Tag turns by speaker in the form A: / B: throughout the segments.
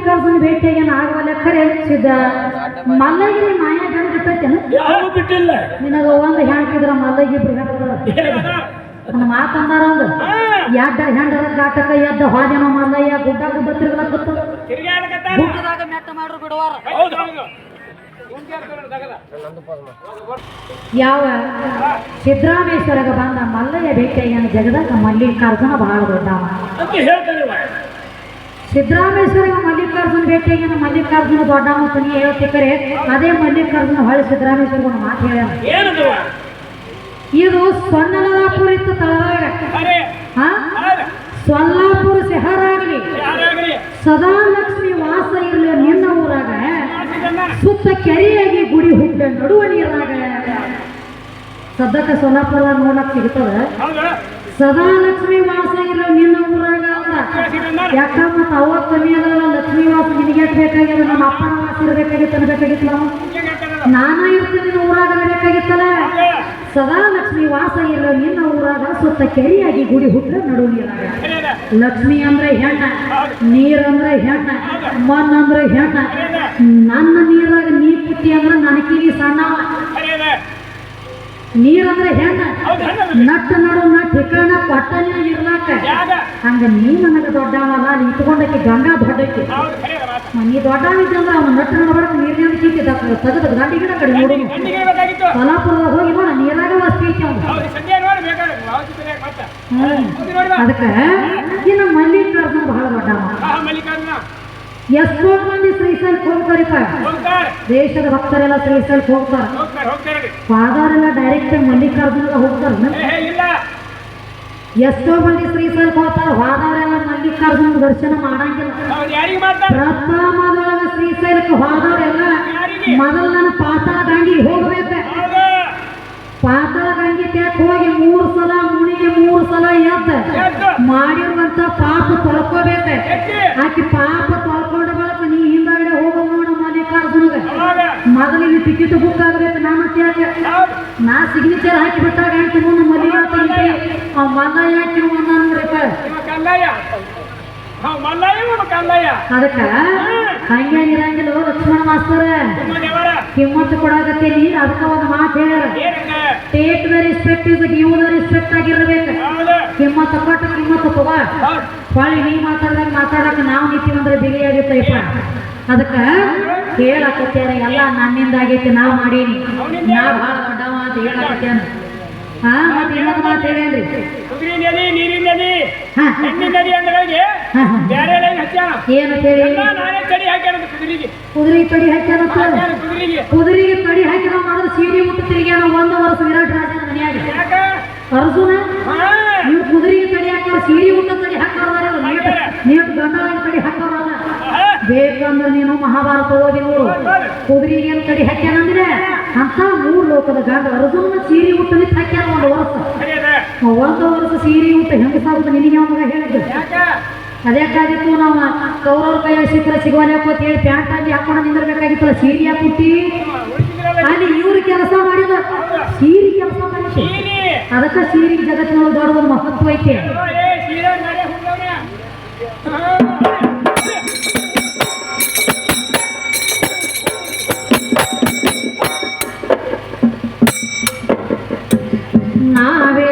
A: ಮಲ್ಲಿಕಾರ್ಜುನ ಭೇಟಿಯಾಗ್ಯಾನ ಆಗವಲ್ಲ ಖರೆ ಸಿದ್ದ ಮಲ್ಲಗಿರಿ ಮಾಯಾ ಗಣಗತೈತೇನ
B: ಯಾವ ಬಿಟ್ಟಿಲ್ಲ
A: ನಿನಗ ಒಂದು ಹೆಣ್ಕಿದ್ರ ಮಲ್ಲಗಿಬ್ರು ಹೆಣ್ಕದ
B: ಏನದ?
A: ನನ್ನ ಮಾತಂದಾರ ಒಂದು ಎಡ್ಡ ಹೆಂಡರ ಕಾಟಕ ಎದ್ದ ಹಾದಿನ ಮಲ್ಲಯ್ಯ ಗುಡ್ಡ ಗುಡ್ಡ ತಿರುಗಲಕತ್ತ
B: ತಿರ್ಗ್ಯಾಡಕತ್ತಾನ.
A: ಗುಡ್ಡದಾಗ ಮೆಟ್ಟ ಮಾಡ್ರು ಬಿಡುವಾರ. ಯಾವ ಸಿದ್ದರಾಮೇಶ್ವರಗ ಬಂದ ಮಲ್ಲಯ್ಯ ಭೇಟಿಯಾಗ್ಯಾನ ಜಗದಾಗ ಮಲ್ಲಿಕಾರ್ಜುನ ಬಹಳ ದೊಡ್ಡವ. ಸಿದ್ದರಾಮೇಶ್ವರಗ ಮಲ್ಲಿಕಾರ್ಜುನ ಭೇಟಿಯಾಗ್ಯಾನ ಮಲ್ಲಿಕಾರ್ಜುನ ದೊಡ್ಡ ನೀ ಹೇಳ್ತಿಕ್ಕರೆ ಅದೇ ಮಲ್ಲಿಕಾರ್ಜುನ ಹೊಳೆ ಸಿದ್ದರಾಮೇಶ್ವರ ಒಂದು ಮಾತು
B: ಹೇಳ
A: ಇದು ಸೊನ್ನಲಾಪುರ ಇತ್ತು ತಳದಾಗ. ಸೊಲ್ಲಾಪುರ
B: ಯಾರಾಗ್ಲಿ?
A: ಸದಾ ಲಕ್ಷ್ಮಿ ವಾಸ ಇರಲಿ ನಿನ್ನ ಊರಾಗ. ಸುತ್ತ ಕೆರೆಯಾಗಿ ಗುಡಿ ಹುಟ್ಟ ನಡುವ ನೀರಾಗ ಸದ್ಯಕ್ಕೆ ಸೊಲ್ಲಾಪುರ ನೋಡಕ್ ಸಿಗ್ತದ. ಸದಾ ಲಕ್ಷ್ಮಿ ವಾಸ ಇರಲಿ ನಿನ್ನ ಊರಾಗ. ಅಂದ ತಾವ ಕಮ್ಮಿ ಅದಲ್ಲ ಲಕ್ಷ್ಮಿ ವಾಸ ನಿನಗೆ ಬೇಕಾಗಿಲ್ಲ ನಮ್ಮ ಅಪ್ಪನ ವಾಸ ಇರ್ಬೇಕಾಗಿತ್ತು ಅನ್ಬೇಕಾಗಿತ್ತು ನಾವು ನಾನು ಇರ್ತೀನಿ ಊರಾಗ ಬೇಕಾಗಿತ್ತಲ್ಲ? ಸದಾ ಲಕ್ಷ್ಮಿ ವಾಸ ಇಲ್ಲ ನಿನ್ನ ಊರಾಗ ಸುತ್ತ ಕೆರಿಯಾಗಿ ಗುಡಿ ಹುಟ್ಟ ನಡುವ ನೀರಾಗ. ಲಕ್ಷ್ಮಿ ಅಂದ್ರೆ ಹೆಣ್ಣ, ನೀರ್ ಅಂದ್ರೆ ಹೆಣ್ಣ ಮನ್ ಅಂದ್ರೆ ಹೆಣ್ಣ. ನನ್ನ ನೀರಾಗ ನೀ ಪುಟ್ಟಿ ಅಂದ್ರೆ ನನಕಿಗೆ
B: ಸಣ್ಣ.
A: ನೀರಂದ್ರೆ ಹೆಣ್ಣ. ನಟ್ಟ ನಡು ನಟ್ ಹಿಕಣ ಪಟ್ಟನೆ ಇರ್ಲಾಕ? ಹಂಗ ನೀ ನನಗ ದೊಡ್ಡವಲ್ಲ ನೀ ಇಟ್ಕೊಂಡಕ್ಕೆ ಗಂಗಾ ದೊಡ್ಡಕ್ಕೆ. ನೀ ದೊಡ್ಡವಿದ್ದೆ ಅಂದ್ರೆ ಅವನ ನಟ್ಟ ನಡಬಾರ್ದು ನೀರಿನ ಕಿತ್ತಿದ್ದ ತಗದ ಗಂಡಿ ಗಿಡ ಕಡೆ ನೋಡಿ
B: ಹೇಳ್ಬೇಕಾಗಿತ್ತು.
A: ಹೋಗಿ ನೋಡ ನೀರಾಗ ವಸ್ತಿ ಅವನು ಅದಕ್ಕೆ ಇನ್ನು ಮಲ್ಲಿಕಾರ್ಜುನ ಬಹಳ ದೊಡ್ಡವ. ಎಷ್ಟೋ ಮಂದಿ ಶ್ರೀಶೈಲಕ್ಕೆ ಹೋಗ್ತಾರಿಪ್ಪ
B: ಹೋಗ್ತಾರೆ,
A: ದೇಶದ ಭಕ್ತರೆಲ್ಲ ಶ್ರೀಶೈಲಕ್ಕೆ ಹೋಗ್ತಾರ. ಫಾದರೆಲ್ಲ ಡೈರೆಕ್ಟ್ ಮಲ್ಲಿಕಾರ್ಜುನ ಹೋಗ್ತಾರ. ಎಷ್ಟೋ ಮಂದಿ ಶ್ರೀಶೈಲಕ್ಕೆ ಹೋಗ್ತಾರ ಹೋದವರೆಲ್ಲ ಮಲ್ಲಿಕಾರ್ಜುನ ದರ್ಶನ ಮಾಡಂಗಿಲ್ಲ? ಪ್ರಥಮದೊಳಗ ಶ್ರೀಶೈಲಕ್ಕೆ ಹೋದವರೆಲ್ಲ? ಮೊದಲ ನನ್ನ ಪಾತಾಳ ಗಂಗಿ ಹೋಗ್ಬೇಕು. ಪಾತಾಳ ಗಂಗಿ ತ್ಯಾಕ್ ಹೋಗಿ ಮೂರು ಸಲ ಮುನಿಗೆ ಮೂರು ಸಲ ಎದ್ದ. ಮಾಡಿರುವಂತ ಪಾಪ ತೊಳ್ಕೋಬೇಕು ಆಕೆ ಪಾಪ ತೊಳ್ಕೊಂಡ ಬಳಕ ನೀ ಹಿಂದಾಗಡೆ ಹೋಗೋ ನೋಡ ಮಲ್ಲಿಕಾರ್ಜುನಗ
B: ಅವಾಗ.
A: ಮೊದಲಿಗೆ ಟಿಕೆಟ್ ಬುಕ್ ಆಗ್ಬೇಕು ನಾನು ಯಾಕೆ
B: ಹೌದು.
A: ನಾ ಸಿಗ್ನೇಚರ್ ಹಾಕಿ ಬಿಟ್ಟಾಗ ಹೇಳ್ತೀನಿ ಮುಂದೆ ಮದುವೆ ತಂಗಿ ಆ ಮಲ್ಲ ಯಾಕೆ ಅಂದ ನೋಡ್ರಿಪ್ಪ
B: ಇವ ಕಲ್ಲಯ್ಯ. ಹಾ, ಮಲ್ಲಯ್ಯ, ಇವ
A: ಅದಕ್ಕ? ಹಂಗೆ ಇರಂಗಿಲ್ಲ ಲಕ್ಷ್ಮಣ ಮಾಸ್ತರ. ಕಿಮ್ಮತ್ತು ಕೊಡಾಕತ್ತೀನಿ ಅದಕ್ಕ ಒಂದು ಮಾತು
B: ಹೇಳ
A: ಟೇಟ್ the respect is give the respect ಆಗಿರ್ಬೇಕು. ಕಿಮ್ಮತ್ತು ಕೊಟ್ಟು ಕಿಮ್ಮತ್ತು ತಗೋ
B: ಬಾಳಿ
A: ಹೊಳ್ಳಿ ನೀ ಮಾತಾಡ್ದಾಗ ಮಾತಾಡಕ್ಕೆ ನಾವು ನಿಂತೀವಂದ್ರೆ ಬಿಗಿ ಆಗಿತ್ತೈಪ ಅದಕ್ಕ ಹೇಳಕತ್ಯಾರ ಎಲ್ಲ ನನ್ನಿಂದ ಆಗೈತಿ ನಾ ಮಾಡೀನಿ. ನಾ ಭಾಳ ದೊಡ್ಡವ ಅಂತ ಹೇಳಕತ್ಯಾನ. ಹಾ ಮತ್ತೆ ಇನ್ನೊಂದು ಮಾತು ಹೇಳೇನ್ರಿ
B: ಕುದುರಿಗೆ ನದಿ ನೀರಿನ ನದಿ ಹೆಣ್ಣಿನ ನದಿ. ಬೇರೆ ಎಲ್ಲ ನಾನೇ ತಡಿ ಹಾಕ್ಯಾನ ಕುದುರೆಗೆ.
A: ಕುದುರೆ ತಡಿ ಹಾಕ್ಯಾನಂತ
B: ಹಾಕ್ಯಾನ ಕುದುರೆಗೆ.
A: ಕುದುರೆಗೆ ತಡಿ ಹಾಕಿದ ಮಾಡಿದ್ರೆ ಸೀರೆ ಮುಟ್ಟು ತಿರುಗ್ಯಾನ ಒಂದು ವರ್ಷ ವಿರಾಟ್ ರಾಜನ ಮನೆಯಾಗ. ಅರ್ಜುನ ನೀವು ಕುದುರೆಗೆ ತಡಿ ಹಾಕ್ಯಾರ ಸೀರೆ ಮುಟ್ಟು ತಡಿ ಹಾಕೋದಾರ ನೀವು ಗಂಡ ತಡಿ ಹಾಕೋರಲ್ಲ. ಬೇಕಂದ್ರೆ ನೀನು ಮಹಾಭಾರತ ಓದಿ ನೋಡು ಕುದುರೆಗೆ ಏನು ಕಡಿ ಹಾಕ್ಯಾನಂದ್ರೆ ಅಂತ ಮೂರು ಲೋಕದ ಗಂಡ ಅರ್ಜುನ ಸೀರೆ ಊಟ ನಿಂತು ಹಾಕ್ಯಾನ ಒಂದು ವರ್ಷ. ಒಂದು ವರ್ಷ ಸೀರೆ ಊಟ ಹೆಂಗಸಾಗುದು ನಿನಗೆ ಅವಾಗ ಹೇಳಿದ್ದು?
B: ಅದೇ
A: ಅದಕ್ಕಾಗಿತ್ತು ನಾವು ಕೌರವ್ರ ಕೈ ಸಿಕ್ಕರೆ ಸಿಗುವಲ್ಯಪ್ಪ ಅಂತ ಹೇಳಿ ಪ್ಯಾಂಟ್ ಆಗಿ ಹಾಕೊಂಡು ನಿಂದಿರ್ಬೇಕಾಗಿತ್ತಲ್ಲ ಸೀರೆ ಹಾಕುತ್ತಿ ಅಲ್ಲಿ ಇವ್ರು ಕೆಲಸ ಮಾಡಿದ ಸೀರೆ ಕೆಲಸ ಮಾಡಿತ್ತು.
B: ಸೀರೆ?
A: ಅದಕ್ಕೆ ಸೀರೆ ಜಗತ್ತಿನೊಳಗೆ ದೊಡ್ಡ ಒಂದು ಮಹತ್ವ ಐತೆ. nave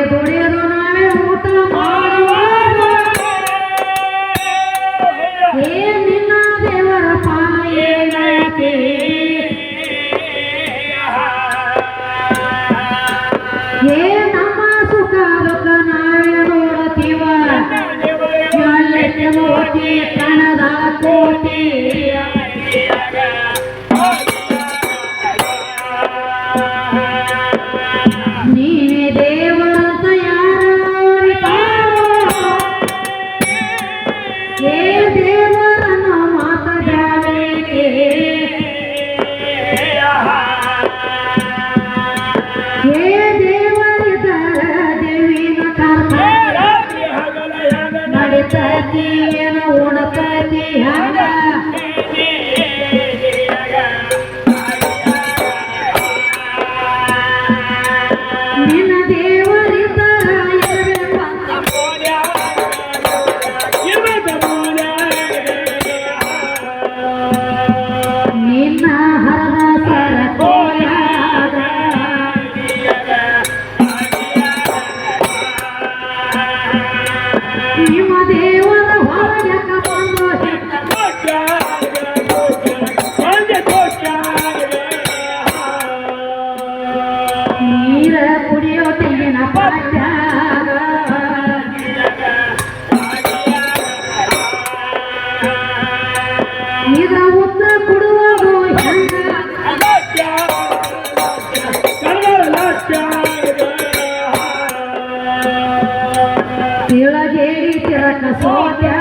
A: Lord,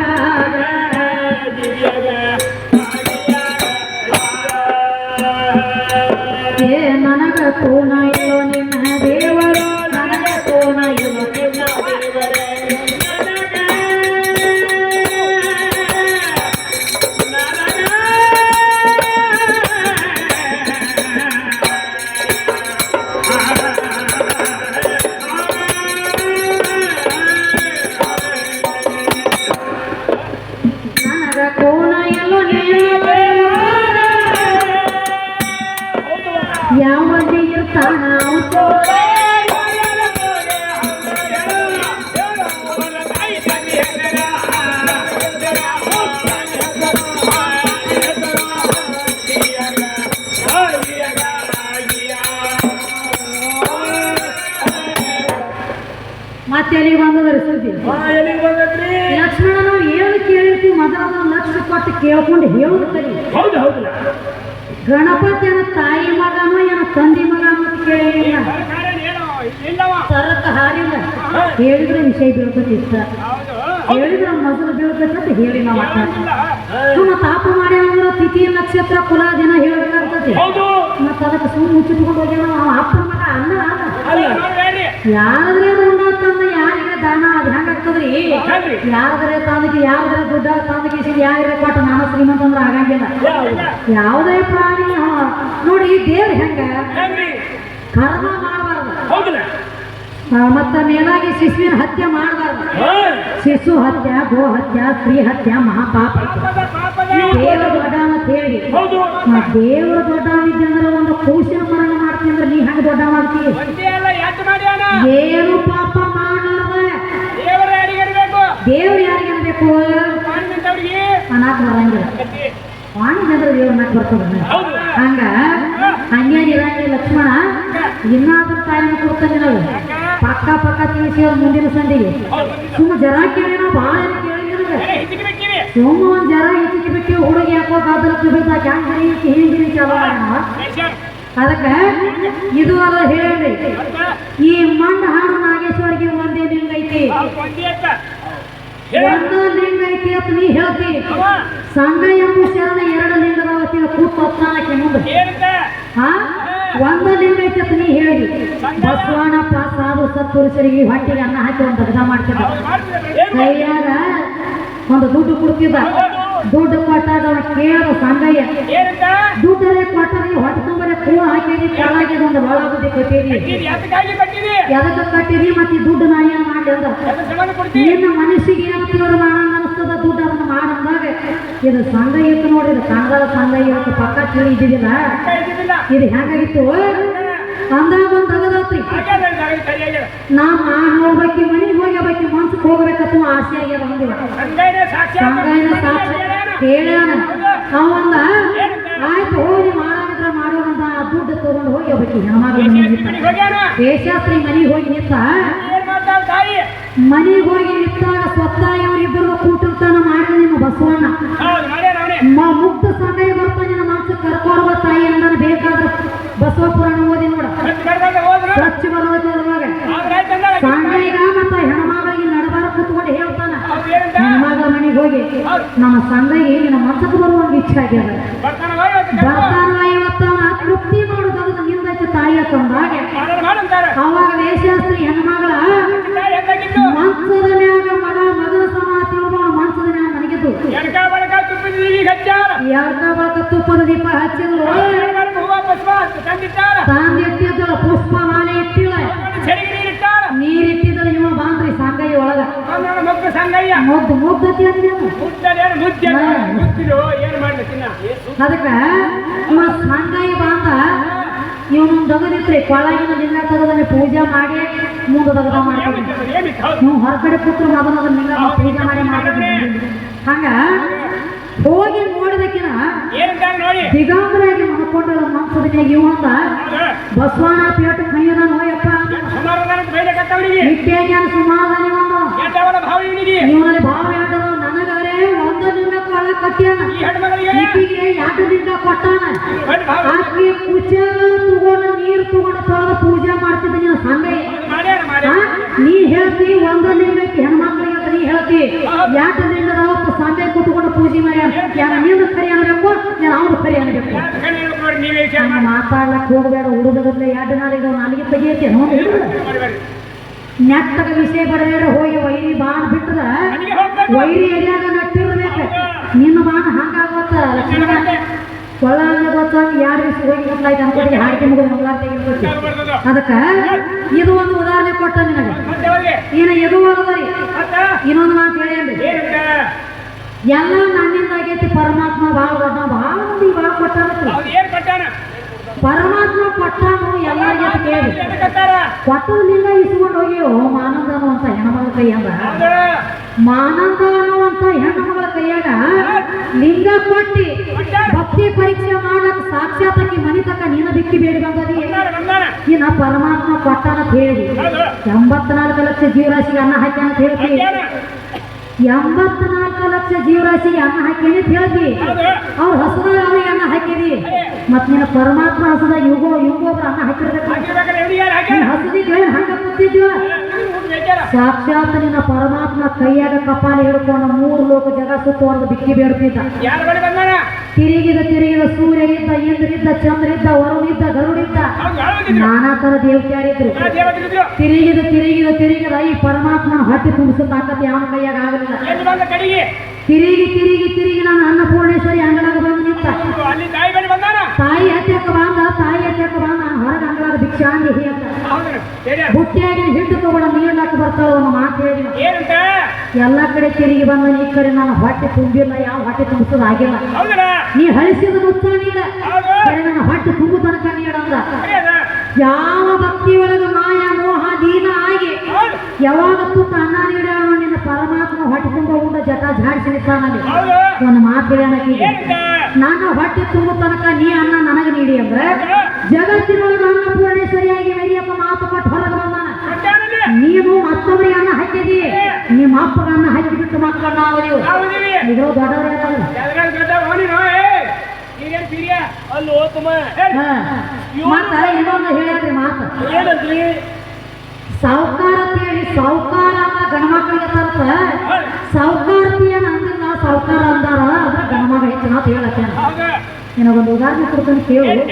A: ಮತ್ತೆ ಎಲ್ಲಿಗೆ ಬಂದದ್ರಿ ಸುದ್ದಿ ಲಕ್ಷ್ಮಣ ನಾವು ಏನು ಕೇಳಿರ್ತೀವಿ ಮೊದಲ ಲಕ್ಷ ಕೊಟ್ಟು ಕೇಳ್ಕೊಂಡು ಹೇಳುದು ಕಲಿ
B: ಹೌದು
A: ಗಣಪತಿಯನ ತಾಯಿ ಮಗನೋ ಏನೋ ತಂದೆ ಮಗನೋ ಕೇಳಿಲ್ಲ. ತರಕ ಹಾರಿಲ್ಲ. ಹೇಳಿದ್ರೆ ವಿಷಯ
B: ಹೌದು.
A: ಹೇಳಿದ್ರೆ ಮೊದಲು ಬೀಳ್ತೈತೆ ಹೇಳಿ ನಾವು ಸುಮ್ಮ ತಾಪ ಮಾಡಿ ಅಂದ್ರೆ ತಿಥಿ ನಕ್ಷತ್ರ ಕುಲ ದಿನ ಹೇಳಬೇಕಾಗ್ತದೆ.
B: ಹೌದು.
A: ಮತ್ತ ಅದಕ್ಕೆ ಸುಮ್ಮನೆ ಮುಚ್ಚಿಟ್ಕೊಂಡು ಹೋಗ್ಯಾನ ಅಪ್ಪನ ಮಗ ಅನ್ನ ರುಣ ತಂದ ದಾನ ಅದು ಹೆಂಗಾಗ್ತದ್ರಿ? ಯಾರದ್ರೆ ತಂದಕ್ಕೆ ಯಾರದ್ರೆ ದುಡ್ಡ ಸಿಗಿ ಯಾರಿಗೆ ಕೊಟ್ಟ ನಾನು ಶ್ರೀಮಂತ ಅಂದ್ರೆ ಆಗಂಗಿಲ್ಲ. ಯಾವುದೇ? ಪ್ರಾಣಿ ನೋಡಿ ದೇವ್ರ ಹೆಂಗ? ಕರ್ಮ ಮಾಡಬಾರ್ದು. ಮತ್ತ ಮೇಲಾಗಿ ಶಿಶುವಿನ ಹತ್ಯೆ ಮಾಡಬಾರ್ದು. ಶಿಶು ಹತ್ಯ ಗೋ ಹತ್ಯ ಸ್ತ್ರೀ ಹತ್ಯ ಮಹಾಪಾಪ ದೇವರ ದೊಡ್ಡ ಅಂತ ಹೇಳಿ. ದೇವರ ದೊಡ್ಡ ಅಂದ್ರೆ ಒಂದು ಕೂಸಿನ ಮರಣ ಮಾಡ್ತೀನಿ ಅಂದ್ರೆ ನೀ ಹೆಂಗ ದೊಡ್ಡ ಮಾಡ್ತೀವಿ ಏನು
B: ದೇವ್ರು ಯಾರಿಗೆ
A: ಅನ್ಬೇಕು
B: ಅನಾಥ
A: ಅನ್ನಕ್ ಬರಂಗಿಲ್ಲ ವಾಣಿ ಅಂದ್ರೆ ದೇವ್ರ ಅನ್ನಕ್ ಬರ್ತದ ಹಂಗ? ಹಂಗೇನ್ ಇರಂಗಿಲ್ಲ ಲಕ್ಷ್ಮಣ ಇನ್ನಾದ್ರೂ ಟೈಮ್ ಕೊಡ್ತಾನೆ ನಾವು. ಪಕ್ಕ ಪಕ್ಕ ತಿಳಿಸಿ ಅವ್ರ ಮುಂದಿನ ಸಂದಿಗೆ. ಸುಮ್ಮ ಜರ ಕೇಳಿನ ಭಾಳ ಸುಮ್ಮ ಒಂದ್ ಜರ ಹೆಚ್ಚಿಗೆ ಬಿಟ್ಟು ಹುಡುಗಿ ಹಾಕೋ ಕಾದಲಕ್ಕೆ ಬಿದ್ದಾಕ ಹ್ಯಾಂಗ ಹರಿಯಿಸಿ ಹಿಂದಿನ ಚಲೋ ಅದಕ್ಕೆ ಇದು ಅಲ್ಲ ಹೇಳಿ ಈ ಮಣ್ಣು ಹಾಡು ನಾಗೇಶ್ವರಿಗೆ ಒಂದೇ ಐತಿ
B: ಒಂದೇ
A: ಲಿಂಗ ಐತಿ ಅಂತ ನೀ ಹೇಳ್ತಿ. ಸಂಘ ಎಂಬ ಶರಣ ಎರಡು ಲಿಂಗದ ಅವತ್ತಿನ ಕೂತು ಹತ್ತಾನಕ್ಕೆ ಮುಂದೆ. ಹಾ. ಒಂದು ಲಿಂಗ ಐತಿ ಅಂತ ನೀ ಹೇಳಿ. ಬಸವಣ್ಣಪ್ಪ ಸಾಧು ಸತ್ಪುರುಷರಿಗೆ ಹೊಟ್ಟಿಗೆ ಅನ್ನ ಹಾಕಿ ಒಂದು ಅರ್ಧ ಮಾಡ್ತಿದ್ದ. ಕೈಯಾಗ ಒಂದು ದುಡ್ಡು ಕೊಡ್ತಿದ್ದ. ದುಡ್ಡು ಕೊಟ್ಟಾಗ ಅವ್ನು ಕೇಳೋ ಸಂಗಯ್ಯ.
B: ಏನಂತ
A: ದುಡ್ಡರೇ ಕೊಟ್ಟರೆ ಹೊಟ್ಟೆ ತುಂಬರೆ ಕೂಳು ಹಾಕಿದಿ ಕೆಳಗೆ ಒಂದು ಒಳ ಬುದ್ಧಿ ಕೊಟ್ಟಿರಿ. ಎದಕ್ಕೆ ಕಟ್ಟಿರಿ? ಮತ್ತೆ ದುಡ್ಡು ನಾ ಏನ್ ಮಾಡಿ ಅಂದ ನಿನ್ನ ಮನಸ್ಸಿಗೆ ಏನು ತಿಳಿದು ಮಾಡಂಗ ಅನಿಸ್ತದ ದುಡ್ಡು ಅದನ್ನು ಮಾಡಂದಾಗ ಇದು ಸಂಘ ಇತ್ತು ನೋಡಿ ಇದು ಸಂಘ ಇರುತ್ತೆ ಪಕ್ಕ ತಿಳಿ ಇದ್ದಿದ್ದಿಲ್ಲ. ಇದು ಹೆಂಗಾಗಿತ್ತು? ಅಂದಾಗ ಒಂದು
B: ಸರಿಯಾಗಿದೆ
A: ನಾ ಮಾಡಿ ಹೋಗ್ಬೇಕು ಮನೆಗೆ ಹೋಗಿ ಹೋಗ್ಬೇಕು ಮನ್ಸಕ್ಕೆ ಹೋಗ್ಬೇಕಂತ ಆಸೆ ಆಗ್ಯದ ಅಂದಿವ
B: ಸಂಗೈನ ಸಾಕ್ಷಿ
A: ಕೇಳ್ಯಾನ. ಅವಂದ ಆಯ್ತು ಹೋಗಿ ಮಾಡೋದಿದ್ರ ಮಾಡೋಣ ದುಡ್ಡು ತಗೊಂಡು ಹೋಗಿ ಹೋಗ್ಬೇಕು ಹೆಣ್ಮಗಳು ದೇಶಾಸ್ತ್ರಿ ಮನೆಗೆ ಹೋಗಿ ನಿಂತ ಮನೆಗೆ ಹೋಗಿ ನಿಂತಾಗ ಸ್ವತಃ ಇವರಿಬ್ಬರು ಕೂಟಿರ್ತಾನ ಮಾಡಿ ನಿಮ್ಮ ಬಸವಣ್ಣ. ಮುಕ್ತ ಸಮಯ ಬರ್ತಾನೆ ನಮ್ಮ ಮನ್ಸ ಕರ್ಕೊಡುವ ತಾಯಿ ಅಂದನ ಬೇಕಾದ್ರೆ. ಬಸವ ಪುರಾಣ ಓದಿ ನೋಡ. ಸ್ವಚ್ಛ ಬರೋದು
B: ಅಂದ
A: ಸಂಗೈಗ ಮತ್ತ ಹೆಣ್ಮಗಳಿಗೆ ನಡಬಾರ ಕೂತ್ಕೊಂಡು ಹೇಳ್ತಾನ. ಮನೆಗೆ ಹೋಗಿ. ನಮ್ಮ ನಿನ್ನ ಮನಸ್ಸಿಗೆ ಬರುವಂಗ ಇಚ್ಛೆ ಆಗ್ಯದ.
B: ಬರ್ತಾನ ಇವತ್ತು
A: ತೃಪ್ತಿ ಮಾಡೋದು ಅದನ್ನ ನಿಂದೈತೆ ತಾಯಿಯ ತಂದಾಗ ಅವಾಗ ವೇಷಾಸ್ತ್ರಿ ಹೆಣ್ಮಗಳ ತಾಂದಿಟ್ಟಿದ್ದಳ ಪುಷ್ಪ ಮಾಲೆ ಇಟ್ಟಿಲ್ಲ
B: ಸೆಡಿಗೆ
A: ನಿಮ್ಮ ಬಾಂದ್ರಿ ಸಂಗಯ್ಯ ಒಳಗ. ಮುದ್ದು ಮುದ್ದತಿ ಅದಕ್ಕ ಇವ ಸಂಗಯ್ಯ ಬಾಂದ ಇವನು ದಗದಿತ್ರಿ. ಕೊಳಗಿನ ಲಿಂಗ ತಗದಲ್ಲಿ ಪೂಜೆ ಮಾಡಿ ಮುಂದೆ ದಗದ
B: ಹೌದು
A: ನೀವು ಹೊರಗಡೆ ಪುತ್ರ ಮೊದಲ ಲಿಂಗ ಪೂಜೆ ಮಾಡಿ ಮಾಡ್ತಿದ್ವಿ ಹಂಗ ಹೋಗಿ ನೋಡಿದಕ್ಕಿನ
B: ಏನಂತ
A: ಮನ್ಕೊಂಡ ಮನ್ಸದ ಇವ ಅಂದ ಬಸವಣ್ಣ ಪೇಟ ಕೈಯದ ನೋಯಪ್ಪ. ನಿತ್ಯಾಜ್ಞಾನ ಸಮಾಧಾನ ಇವನಲ್ಲಿ ಭಾವ ಯಾಟದ ನನಗರೆ ಒಂದು ಲಿಂಗ ಕೊಳ ಕಟ್ಟ್ಯಾನ ಈಕಿಗೆ ಲಿಂಗ ಕೊಟ್ಟಾನ.
B: ಗಂಡ ಭಾವ.
A: ಆಕೆ ಕುಚ ತಗೊಂಡು ನೀರು ತಗೊಂಡು ತೊಳೆದು ಪೂಜೆ ಮಾಡ್ತಿದ್ದ ನೀನು ನೀ ಹೇಳ್ತಿ ಒಂದು ಲಿಂಗಕ್ಕೆ ಹೆಣ್ಮಕ್ಳಿಗೆ ಅಂತ ನೀ ಹೇಳ್ತಿ. ಎರಡು ಸಂದೆ ಕೂತ್ಕೊಂಡು ಪೂಜೆ ಮಾಡ್ಯಾರ ಯಾರ ನಿಂದು ಖರಿ ಅನ್ಬೇಕು ನಾನು ಅವ್ನು ಸರಿ ಅನ್ಬೇಕು
B: ಹುಡುಗದಲ್ಲ
A: ಮಾತಾಡ್ಲಕ್ ಹೋಗಬೇಡ ಹುಡುಗರಲ್ಲೇ ಎರಡು ನಾಳಿಗೆ ನಾಲಿಗೆ ತೆಗಿಯತ್ತೆ ನೋಡಿ ನೆಟ್ಟಗ ವಿಷಯ ಬರಬೇಡ ಹೋಗಿ ವೈರಿ ಬಾಣ
B: ಬಿಟ್ಟದ
A: ವೈರಿ ಎಲ್ಲಾಗ ನಟ್ಟಿರ್ಬೇಕು? ನಿನ್ನ ಬಾಣ ಹಂಗಾಗೋತ ಲಕ್ಷ್ಮಣ? ಕೊಳ್ಳಂಗ ಗೊತ್ತಾಗಿ ಯಾರು ವಿಷಯ ಹೋಗಿ ಗೊತ್ತಾಯ್ತು ಅನ್ಕೊಂಡು ಹಾಡಿಕೆ ಮುಗಿದು ಮಂಗಳಾರ ತೆಗಿಬೇಕು ಅದಕ್ಕ ಇದು ಒಂದು ಉದಾಹರಣೆ ಕೊಟ್ಟ ನಿನಗೆ. ಏನ ಎದು ಅಲ್ಲದರಿ ಇನ್ನೊಂದು ಮಾತು ಹೇಳಿ ಎಲ್ಲ ನನ್ನಿಂದ ಆಗೈತಿ ಪರಮಾತ್ಮ ಭಾಳ ದೊಡ್ಡ ಭಾಳ ಮಂದಿ ಭಾಳ
B: ಕೊಟ್ಟಾನ
A: ಪರಮಾತ್ಮ ಕೊಟ್ಟಾನು ಎಲ್ಲರಿಗೆ ಕೇಳಿ. ಕೊಟ್ಟದ ಲಿಂಗ ಇಸ್ಕೊಂಡು ಹೋಗಿಯೋ ಮಾನಂದ ಅನ್ನುವಂತ ಹೆಣ್ಮಗಳ ಕೈಯಾಗ. ಮಾನಂದ ಅನ್ನುವಂತ ಹೆಣ್ಮಗಳ ಕೈಯಾಗ ಲಿಂಗ ಕೊಟ್ಟಿ ಭಕ್ತಿ ಪರೀಕ್ಷೆ ಮಾಡಕ್ ಸಾಕ್ಷಾತಕ್ಕೆ ಮನೆ ತಕ್ಕ ನೀನ ಬಿಕ್ಕಿ ಬೇಡಿ ಬಂದದಿ. ಇನ್ನ ಪರಮಾತ್ಮ ಕೊಟ್ಟಾನ ಅಂತ ಹೇಳಿ. ಎಂಬತ್ನಾಲ್ಕು ಲಕ್ಷ ಜೀವರಾಶಿಗೆ ಅನ್ನ ಹಾಕಿ ಅಂತ
B: ಹಾಕ್ಯಾನ.
A: ಎಂಬತ್ನಾಲ್ಕು ಲಕ್ಷ ಜೀವರಾಶಿ ಅನ್ನ ಹಾಕಿ ಅಂತ
B: ಹೌದು
A: ಅವ್ರ ಹಸದಾಗ ಅವ್ರಿಗೆ ಅನ್ನ ಹಾಕಿದಿ. ಮತ್ ನಿನ್ನ ಪರಮಾತ್ಮ ಹಸದಾಗ ಯುಗೋ ಇವ್ಗೊಬ್ರು ಅನ್ನ ಹಾಕಿರ್ಬೇಕು
B: ಹಾಕ್ಯಾನ
A: ಹಸದಿದ್ವಿ ಹಂಗ ಕೂತಿದ್ವ ಸಾಕ್ಷಾತ್ ನಿನ್ನ ಪರಮಾತ್ಮ ಕೈಯಾಗ ಕಪಾಲ ಹಿಡ್ಕೊಂಡು ಮೂರು ಲೋಕ ಜಗ ಸುತ್ತುವರೆದು ಬಿಕ್ಕಿ ಬೇಡ್ತಿದ್ದ. ತಿರುಗಿದ ತಿರುಗಿದ ಸೂರ್ಯ ಇದ್ದ ಇಂದ್ರಿದ್ದ ಚಂದ್ರ ಇದ್ದ ವರುಣ ಇದ್ದ ಗರುಡಿದ್ದ ನಾನಾ ತರ ದೇವತೆಯಾರಿದ್ರು ತಿರುಗಿದ ತಿರುಗಿದ ತಿರುಗಿದ ಈ ಪರಮಾತ್ಮನ ಹತ್ತಿ ತುಂಬಿಸೋ ತಾಕತ್ ಯಾವ ಕೈಯಾಗ ಆಗಲಿಲ್ಲ. ತಿರುಗಿ ತಿರುಗಿ ತಿರುಗಿ ನಾನು ಅನ್ನಪೂರ್ಣೇಶ್ವರಿ ಅಂಗಳಾಗ ಬಂದು ನಿಂತ.
B: ತಾಯಿ
A: ಹತ್ಯಕ್ಕೆ ಬಂದ ತಾಯಿ ಹತ್ಯಕ್ಕೆ ಬಂದ ನಾನು ಹೊರಗೆ ಅಂಗಳಾಗ ಭಿಕ್ಷಾಂಗಿ ಅಂತ. ಬುಟ್ಟಿಯಾಗಿ ಹಿಟ್ಟು ತಗೊಂಡು ನೀರ್ಲಾಕ ಬರ್ತಾವ ಒಂದು ಮಾತು ಹೇಳಿ ಎಲ್ಲ ಕಡೆ ತಿರುಗಿ ಬಂದ ಈ ಕಡೆ ನಾನು ಹೊಟ್ಟೆ ತುಂಬಿಲ್ಲ ಯಾವ ಹೊಟ್ಟೆ ತುಂಬಿಸೋದು ಆಗಿಲ್ಲ. ನೀ ಹಳಿಸಿದ ಉತ್ತರ ನೀಡ ನಾನು ನನ್ನ ಹೊಟ್ಟೆ ತುಂಬು ತನಕ
B: ನೀಡ
A: ಯಾವ ಭಕ್ತಿ ಒಳಗ ಮಾಯ ಮೋಹ ದೀನ ಆಗಿ
B: ಹೌದು
A: ಯಾವಾಗ ತುತ್ತ ಅನ್ನ ನೀಡಿನ ನಿನ್ನ ಪರಮಾತ್ಮ ಹೊಟ್ಟೆ ತುಂಬ ಉಂಡ ಜಟ ಝಾಡಿಸಿ ನಿಂತಾನಲ್ಲಿ ಒಂದು ಮಾತು
B: ಏನಂತ
A: ನನ್ನ ಹೊಟ್ಟೆ ತುಂಬ ತನಕ ನೀ ಅನ್ನ ನನಗೆ ನೀಡಿ ಅಂದ್ರೆ ಜಗತ್ತಿನೊಳಗ ಸರಿಯಾಗಿ ಮರಿಯಪ್ಪ ಮಾತು ಕೊಟ್ಟು ಹೊರಗೆ ಬಂದಾನ. ನೀನು ಮತ್ತೊಬ್ಬರಿಗೆ ಅನ್ನ ಹಾಕಿದಿ ನಿಮ್ಮ ಅಪ್ಪಗ ಅನ್ನ ಹಾಕಿಬಿಟ್ಟು
B: ಮಕ್ಕಳನ್ನ ಇದೀವಿ
A: ಇದು ದೊಡ್ಡವ್ರು
C: ಅಲ್ಲೋ. ತಮ್ಮ
A: ಹಾ. ಮತ್ತ ಇನ್ನೊಂದು ಹೇಳಿದ್ರಿ ಮಾತು.
C: ಏನಂದ್ರಿ?
A: ಸಾವುಕಾರ ಅಂತ ಹೇಳಿ ಸಾವುಕಾರ ಅಂತ ಗಣಮಕ್ಕಳಿಗೆ ತರ್ತ. ಸಾವುಕಾರತಿ ಏನ್ ಅಂದಿಲ್ಲ ಸಾವುಕಾರ ಅಂದಾರ ಅದ್ರ ಗಣಮಗ ಹೆಚ್ಚಿನ ಅಂತ ಹೇಳತ್ತೇನ
B: ಒಂದು
A: ನಿನಗೊಂದು ಉದಾಹರಣೆ ಕೊಡ್ತಾನೆ ಕೇಳು.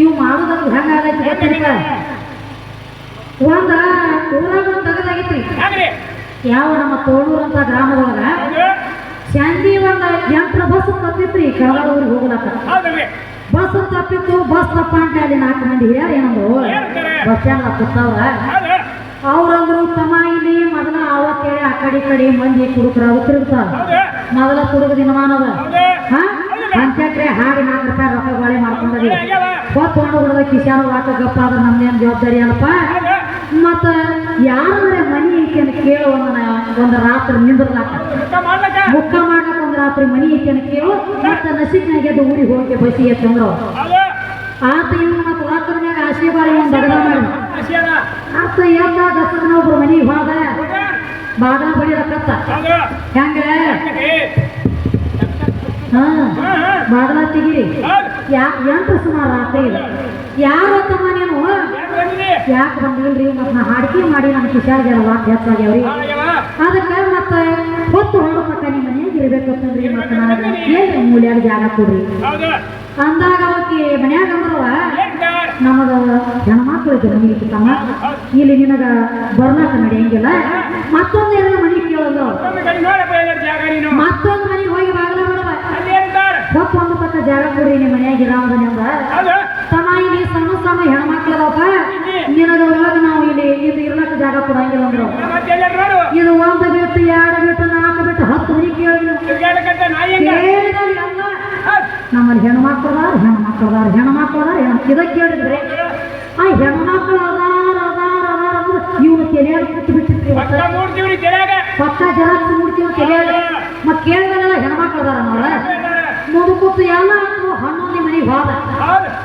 A: ಇವು ಮಾಡೋದಕ್ಕೆ ಹೆಂಗಾಗೈತಿ ಗೊತ್ತಿರ್ತ ಒಂದ ಊರಾಗ ಒಂದು ತಗದಾಗಿತ್ರಿ ಯಾವ ನಮ್ಮ ತೋಳೂರು ಅಂತ ಗ್ರಾಮದೊಳಗ? ಶಾಂತಿ ಒಂದ ಯಂತ್ರ ಬಸ್ ತಪ್ಪಿತ್ರಿ ಕೆಳಗಡೆ ಊರಿಗೆ ಹೋಗ್ಲಕ್ಕ. ಬಸ್ ತಪ್ಪಿತ್ತು ಬಸ್ ತಪ್ಪ ಅಂತ ಹೇಳಿ ನಾಲ್ಕು ಮಂದಿ ಹೇಳಿ ಏನಂದ್ರು.
B: ಏನಂತಾರೆ?
A: ಬಸ್ ಎಲ್ಲ ಕೂತವ್ರ ಅವ್ರಂದ್ರು ತಮ್ಮ ಇಲ್ಲಿ ಮೊದಲ ಅವತ್ತೇಳಿ ಆ ಕಡೆ ಕಡೆ ಮಂದಿ ಕುಡುಕ್ರ
B: ಅವತ್ತಿರ್ತಾರ
A: ಮೊದಲ ಕುಡುಗ ದಿನಮಾನದ
B: ಹೌದು?
A: ಹಾ? ಪಂಚಾಯತ್ರೆ ಹಾಡಿ ನಾಲ್ಕು ರೂಪಾಯಿ ರೊಕ್ಕ ಬಾಳೆ ಮಾಡ್ಕೊಂಡದಿ ಹೊತ್ತು ಹೊಡೆದ ಕಿಶಾನ ವಾಟ ಗಪ್ಪ ಆದ್ರೆ ನಮ್ದೇನು ಜವಾಬ್ದಾರಿ ಅಲ್ಲಪ್ಪ ಮತ್ತ ಯಾರಂದ್ರೆ ಮನಿ ಐತಿ ಅಂತ ಕೇಳು ಒಂದ ಒಂದು ರಾತ್ರಿ ನಿಂದ್ರಲಾಕ. ಮುಕ್ಕ ಮಾಡಕ್ ಒಂದು ರಾತ್ರಿ ಮನಿ ಐತಿ ಅಂತ ಕೇಳು. ಮತ್ತ ನಸಿಕ್ನಾಗ ಎದ್ದು ಊರಿಗೆ ಹೋಗಿ ಬಸ್ಸಿಗೆ ತಂದ್ರು ಆತ ಇವ್ನು ಮತ್ತೆ ರಾತ್ರಿನಾಗ ಆಶೀರ್ವಾದ ಒಂದು ದಗದ ಮಾಡಿ ಆತ ಎಲ್ಲ ದಸರನ ಒಬ್ರು ಮನೆಗೆ ಹೋದ ಬಾಗಲ ಬಡಿರಕತ್ತ
B: ರಕ್ಕತ್ತ
A: ಹೆಂಗ. ಹಾ. ಬಾಗಲ ತೆಗಿರಿ. ಎಂಟು ಸುಮಾರು ರಾತ್ರಿ ಇಲ್ಲ. ಯಾರು ತಮ್ಮ ನೀನು?
B: ಯಾಕ್
A: ಬಂದಿಲ್ರಿ? ಮತ್ತೆ ನಾ ಹಾಡಿಕೆ ಮಾಡಿ ನನ್ನ ಕಿಶಾರ್ಗೆಲ್ಲ ವಾಕ್ ಹೆಚ್ಚಾಗ್ಯಾವ್ರಿ ಅದಕ್ಕೆ ಮತ್ತೆ ಹೊತ್ತು ಹೊರಡು ತಕ್ಕ ನಿಮ್ಮ ಮನೆಯಾಗ ಇರ್ಬೇಕಂತಂದ್ರಿ ಮತ್ತೆ ನನಗೆ ಏನು ಮೂಲ್ಯಾಗ ಜಾಗ ಕೊಡ್ರಿ? ಅಂದಾಗ ಅವಕ್ಕೆ ಮನ್ಯಾಗ ಅಂದ್ರವ
B: ಏನಂತ
A: ಹೆಣ ಹೆಣ್ಮಕ್ಳು ಇದ್ದ ಮನೆ ತಮ್ಮ ಇಲ್ಲಿ ನಿನಗ ಬರ್ಲಾಕ ನಡೆಯಂಗಿಲ್ಲ ಮತ್ತೊಂದು ಏನೋ ಮನೆ ಕೇಳೋದು. ಮತ್ತೊಂದು ಮನೆಗೆ ಹೋಗಿ ಬಾಗಲ ಹೊತ್ತು ಒಂದು ಪಕ್ಕ ಜಾಗ ಕೊಡ್ರಿ ನಿಮ್ಮ ಮನೆಯಾಗ ಇರೋದು
B: ಹೌದು.
A: ತಮ್ಮ ಇಲ್ಲಿ ಸಣ್ಣ ಸಣ್ಣ ಹೆಣ್ಮಕ್ಳದಪ್ಪ ನಿನಗ ಒಳಗ ನಾವು ಇಲ್ಲಿ ಇದು ಇರ್ಲಕ್ಕ ಜಾಗ ಕೊಡಂಗಿಲ್ಲ ಅಂದ್ರು. ಇದು ಒಂದು ಬಿಟ್ಟು ಎರಡು ಬಿಟ್ಟು ನಾಲ್ಕು ಬಿಟ್ಟು ಹತ್ತು ಮನೆ ಕೇಳಿದ್ರು.
B: ಹೌದು.
A: ನಮ್ಮಲ್ಲಿ ಹೆಣ್ಮಕ್ಳು ಹೆಣ್ಮಕ್ಳು ಅದಾರ ಹೆಣ್ಮಕ್ಳು ಅದಾರ ಹೆಣ್ ಇದಕ್ಕೆ ಕೇಳಿದ್ರೆ ಆ ಹೆಣ್ಮಕ್ಳು ಅದಾರ ಅದಾರ ಅದಾರ ಅಂದ್ರೆ ಇವ್ರು ತಲೆಯಾಗ ಕೂತು ಬಿಟ್ಟಿರ್ತೀವಿ
B: ಪಕ್ಕ
A: ಜನ ಮುಡ್ತೀವಿ ತಲೆಯಾಗ ಮತ್ತೆ ಕೇಳಿದಲ್ಲ ಹೆಣ್ಮಕ್ಳು ಅದಾರ ನೋಡ ಮುಂದೆ ಎಲ್ಲ ಹನ್ನೊಂದು ಮನೆಗೆ ಹೋದ.